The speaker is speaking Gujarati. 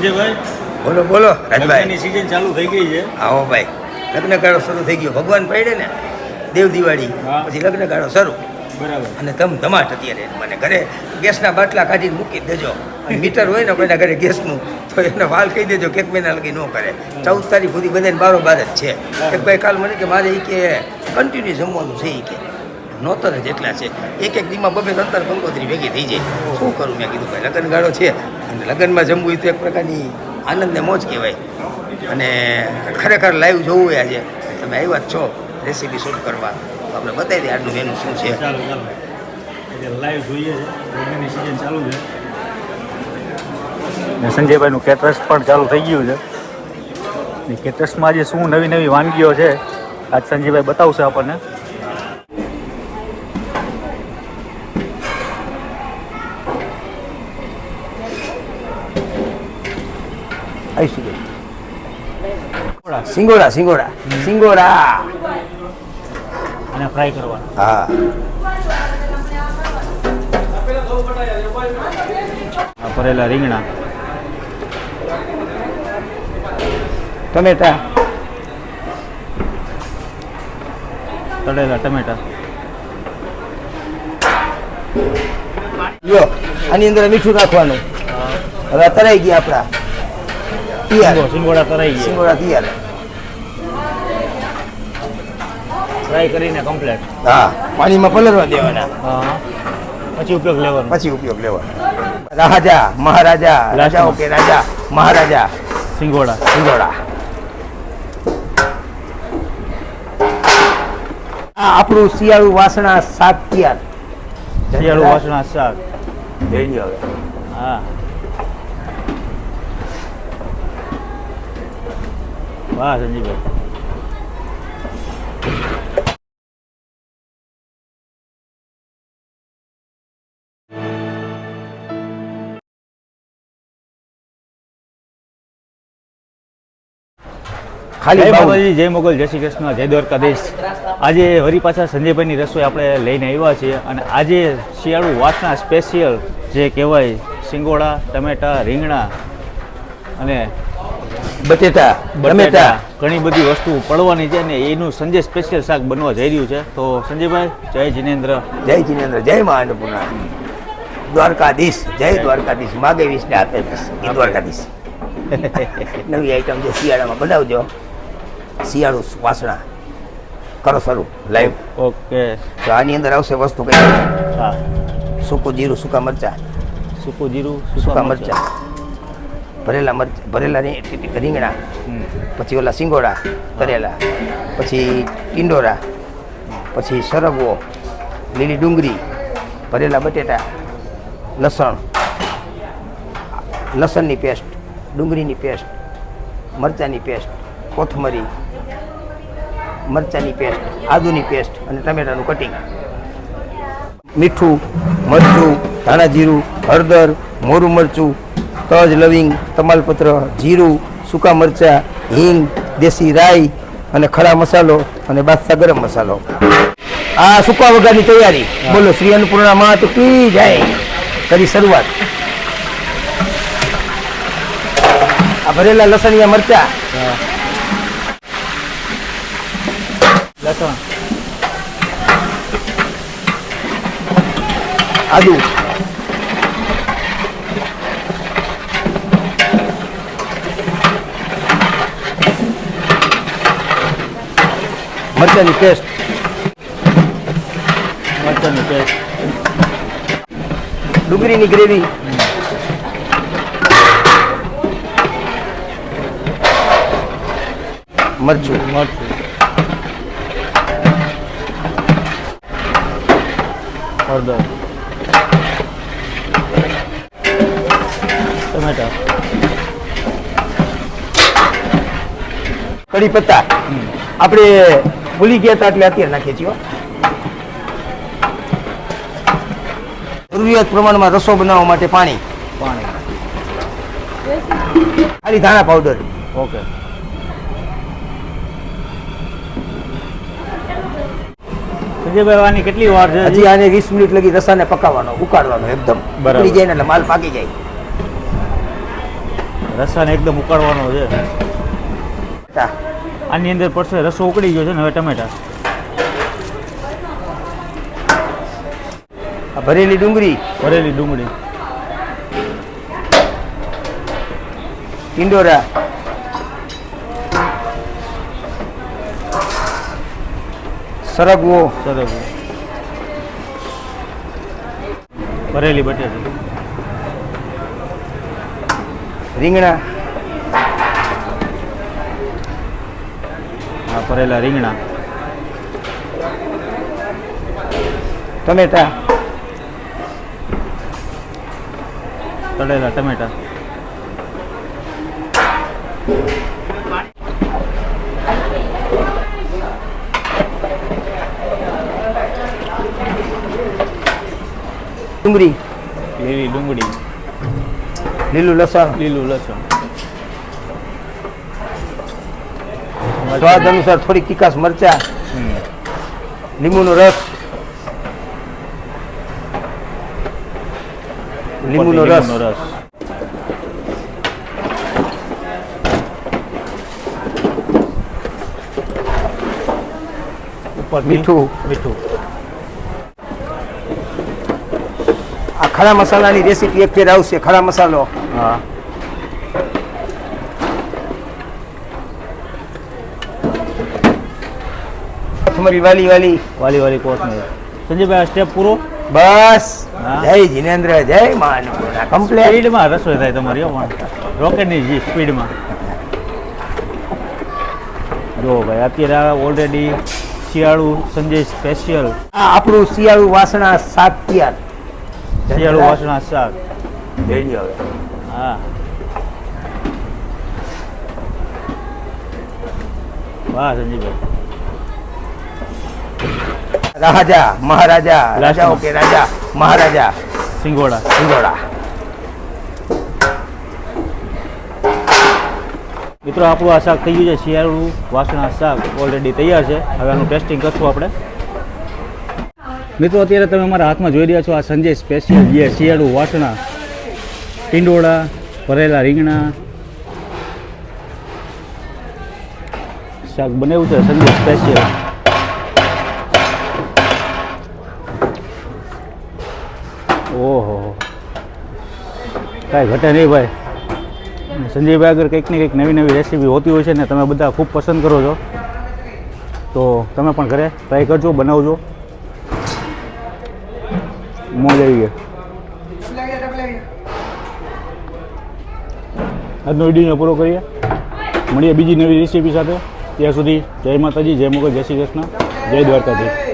સંજયભાઈ બોલો બોલો રાજભાઈ. સીઝન ચાલુ થઈ ગઈ છે. આવો ભાઈ લગ્ન ગાળો શરૂ થઈ ગયો. ભગવાન પડે ને દેવ દિવાળી પછી લગ્ન ગાળો શરૂ. બરાબર. અને ધમ ધમાટ અત્યારે મને ઘરે ગેસના બાટલા કાઢીને મૂકી દેજો. મીટર હોય ને કોઈના ઘરે ગેસનું તો એને વાલ કહી દેજો કેક મહિના લગી ન કરે. ચૌદ તારીખ સુધી બધાને બારો બાર જ છે. એક ભાઈ કાલ મને કે મારે એ કે કન્ટિન્યુ જમવાનું છે એ કે. નોતર જ એટલા છે. એક એક દીમાં બબે અંતર કંકોત્રી ભેગી થઈ જાય. શું કરું મેં? કીધું ભાઈ લગ્ન ગાળો છે. અને લગ્નમાં જમવું એ તો એક પ્રકારની આનંદને મોજ કહેવાય. અને ખરેખર લાઈવ જોવું હોય આજે. તમે આવ્યા જ છો. રેસીપી શૂટ કરવા. તો આપણે બતાવી દઈએ આજનું મેનુ શું છે. લાઈવ જોઈએ છે. સિઝન ચાલુ છે. ને સંજયભાઈનું કેટરસ પણ ચાલુ થઈ ગયું છે. કેટરસમાં આજે શું નવી નવી વાનગીઓ છે? આજ સંજયભાઈ બતાવશે આપણને. આવીશું સિંગોડા સિંગોડા સિંગોડા અને ફ્રાય કરવાનું હા આ ભરેલા રીંગણા ટમેટા તળેલા ટમેટા લ્યો આની અંદર મીઠું નાખવાનું હવે આ તરાઈ ગયા આપણા તૈયાર સિંગો- સિંગોડા તરાઈ ગયા. સિંગોડા તૈયાર. ફ્રાય કરીને કમ્પ્લેટ હા. પાણીમાં પલરવા દેવાના. હા. પછી ઉપયોગ લેવાનો. પછી ઉપયોગ લેવાનો. રાજા મહારાજા રાજાઓ કે રાજા મહારાજા. સિંગોડા. સિંગોડા. આ આપણું શિયાળુ વાસણા સાત તૈયાર શિયાળુ વાસણા સાત. રેડી હવે હા. વાહ સંજીભાઈ ખાલી જય જય મોગલ જય શ્રી કૃષ્ણ જય દ્વારકાધીશ. આજે વરી પાછા સંજયભાઈની રસોઈ આપણે લઈને આવ્યા છીએ અને આજે શિયાળુ વાસણા સ્પેશિયલ જે કહેવાય સિંગોડા ટમેટા રીંગણા અને બટેટા બટેટા. ઘણી બધી વસ્તુ પડવાની છે અને એનું સંજય સ્પેશિયલ શાક બનવા જઈ રહ્યું છે. તો સંજયભાઈ જય જિનેન્દ્ર. જય જિનેન્દ્ર જય મા અન્નપૂર્ણા દ્વારકાધીશ જય દ્વારકાધીશ. માગે વિષને આપે. એ દ્વારકાધીશ. નવી આઈટમ જે શિયાળામાં બનાવજો. શિયાળુ વાસણા. કરો શરૂ. Live okay. તો આની અંદર આવશે વસ્તુ કઈ? હા. સૂકું જીરું સૂકા મરચા. સૂકું જીરું સૂકા મરચા. ભરેલા મરચ ભરેલા રીંગણા પછી ઓલા સિંગોડા તરેલા પછી ટિંડોરા પછી સરગવો લીલી ડુંગળી ભરેલા બટેટા લસણ લસણની પેસ્ટ ડુંગળીની પેસ્ટ મરચાંની પેસ્ટ કોથમરી મરચાંની પેસ્ટ આદુની પેસ્ટ અને ટમેટાનું કટિંગ. મીઠું મરચું ધાણા જીરું હળદર મોરું મરચું તજ લવિંગ, તમાલપત્ર, જીરું, સૂકા મરચાં, હિંગ, દેશી રાઈ અને ખરા મસાલો અને બાદશાહ ગરમ મસાલો. આ સૂકા વઘારની તૈયારી. બોલો, શ્રી અન્નપૂર્ણા માત કી જાય? કરી શરૂઆત. આ ભરેલા લસણિયા મરચા. લસણ. આદુ. મરચાની પેસ્ટ મરચાંની પેસ્ટ ડુંગળીની ગ્રેવી મરચું. મરચું. હળદર. ટમેટા. કઢી પત્તા. આપણે ભૂલી ગયા હતા એટલે અત્યારે નાખીએ છીએ જરૂરિયાત પ્રમાણમાં રસો બનાવવા માટે પાણી. પાણી ખાલી ધાણા પાવડર ઓકે. કેટલી વાર છે? હજી આને વીસ મિનિટ લગી રસાને પકાવવાનો ઉકાળવાનો એકદમ. બરાબર. જાય એટલે માલ પાકી જાય. રસાને એકદમ ઉકાળવાનો છે. આની અંદર પડશે રસો ઉકળી ગયો છે ને હવે ટમેટા. આ ભરેલી ડુંગળી. ભરેલી ડુંગળી. ટિંડોરા. સરગવો. સરગવો. ભરેલી બટેટી. રીંગણા. ભરેલા રીંગણા ટમેટા તળેલા ટમેટા ડુંગળી લીલી ડુંગળી લીલું લસણ લીલું લસણ સ્વાદ અનુસાર થોડીક તીખાસ મરચા. લીંબુનો રસ. લીંબુનો રસ. રસ. મીઠું. મીઠું. આ ખરા મસાલાની રેસીપી એક ફેર આવશે ખરા મસાલો. હા. કોથમરી વાલી વાલી. વાલી વાલી કોથમીર સંજયભાઈ સ્ટેપ પૂરો? બસ. જય જીનેન્દ્ર જય માન કમ્પ્લેટ સ્પીડમાં રસોઈ થાય તમારી રોકેટની જી સ્પીડમાં. જો ભાઈ અત્યારે ઓલરેડી શિયાળુ સંજય સ્પેશિયલ આ આપણું શિયાળુ વાસણા સાત તૈયાર. શિયાળુ વાસણા સાત રેડી હવે. હા. વાહ સંજીભાઈ રાજા મહારાજા રાજા ઓકે રાજા મહારાજા? સિંગોડા. સિંગોડા. મિત્રો આપણું આ શાક થઈ ગયું છે શિયાળુ વાસણા શાક ઓલરેડી તૈયાર છે. હવે આનું ટેસ્ટિંગ કરશું આપણે. મિત્રો અત્યારે તમે મારા હાથમાં જોઈ રહ્યા છો આ સંજય સ્પેશિયલ જે શિયાળુ વાસણા. ટીંડોળા ભરેલા રીંગણા. શાક બનાવ્યું છે સંજય સ્પેશિયલ ઓહો. કાંઈ ઘટે નહીં ભાઈ. સંજયભાઈ અગર કંઈક ને કંઈક નવી નવી રેસીપી હોતી હોય છે ને તમે બધા ખૂબ પસંદ કરો છો. તો તમે પણ ઘરે ટ્રાય કરજો, બનાવજો. મોજ આવી ગઈ. આજનો વીડિયો પૂરો કરીએ. મળીએ બીજી નવી રેસીપી સાથે. ત્યાં સુધી જય માતાજી, જય મોગલ, જય શ્રી કૃષ્ણ, જય દ્વારકાધીશ.